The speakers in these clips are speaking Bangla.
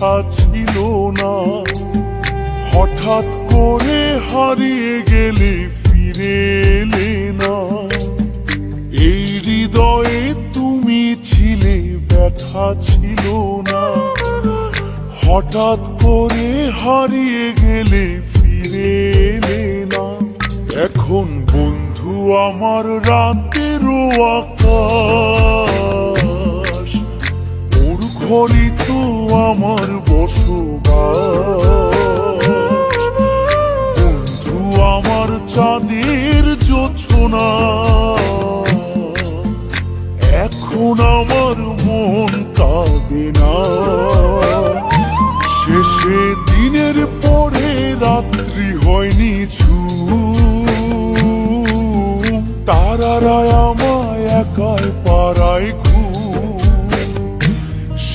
দেখা ছিল না। হঠাৎ করে হারিয়ে গেলে ফিরে এলে না। এই হৃদয়ে তুমি ছিলে, ব্যথা ছিল না। হঠাৎ করে হারিয়ে গেলে ফিরে এলে না। এখন বন্ধু আমার রাতেরও আকাশ, ওর ঘড়িতে আমার বসবাস। বন্ধু, আমার চাঁদের জোছনা। এখন আমার মন কাঁদে না। শেষে দিনের পরে রাত্রি হয়নি ঝুম। তারারায় আমায় একাই পাড়ায়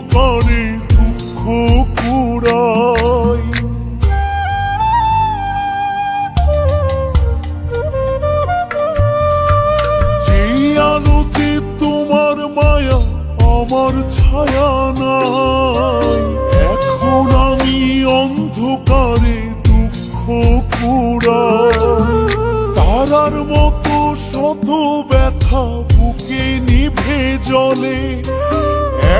অন্ধকারে দুঃখ আলোতে তোমার মায়া আমার ছায়া নাই, এখন আমি অন্ধকারে দুঃখ কুড়াই। তারার মতো শত ব্যথা বুকে নিভে জলে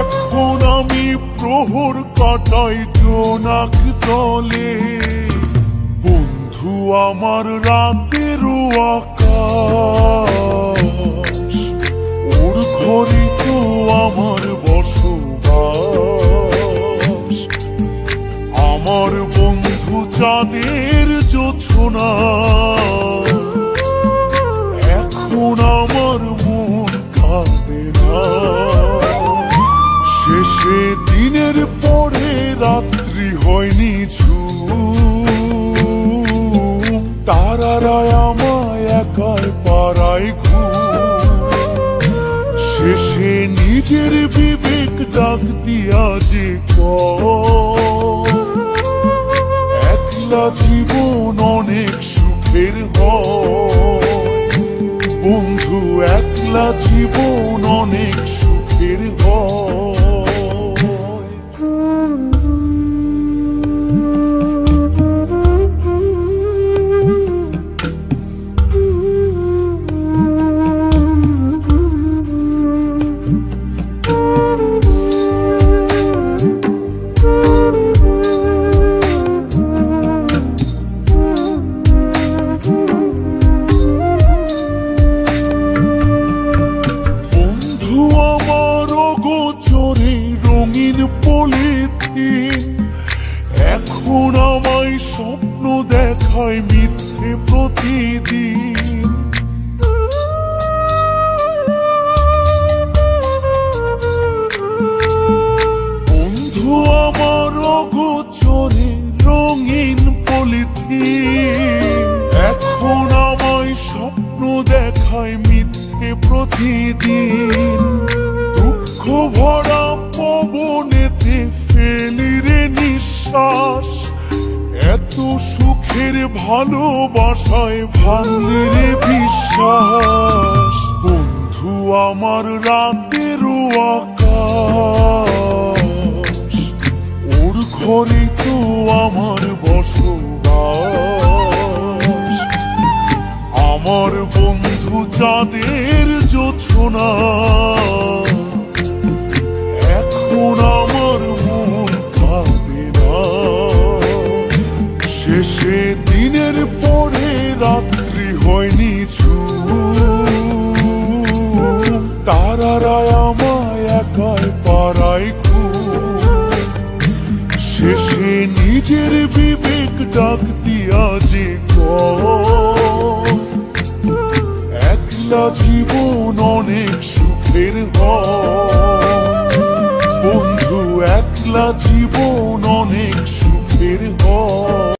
এখন আমি প্রহর কাটাই জোনাক দলে। বন্ধু, আমার রাতেরও আকাশ, ওর ঘরে তো আমার বসবাস। আমার বন্ধু চাঁদের জোছনা। এখন আমার মন কাঁদে না। দিনের পরে রাত্রি হয়নি ঝুম তারারায় আমায় একাই পাড়ায় ঘুম। শেষে নিজের বিবেক ডাক দিয়া যে একলা জীবন অনেক সুখের হয়। বন্ধু, একলা জীবন প্রতিদিন। বন্ধু আমার গোচরে রঙিন পলিথিন। এখন আমায় স্বপ্ন দেখায় মিথ্যে প্রতিদিন। দুঃখ ভরা পবনেতে ফেলি রে নিঃশ্বাস। এত সুখের ভালোবাসায় ভাঙলি রে বিশ্বাস। বন্ধু, আমার রাতেরও আকাশ। ওর ঘরে তো আমার বসবাস। আমার বন্ধু চাঁদের জোছনা বিবেক ডাক দিয়া যে একলা জীবন অনেক সুখের বন্ধু একলা জীবন অনেক সুখের হয়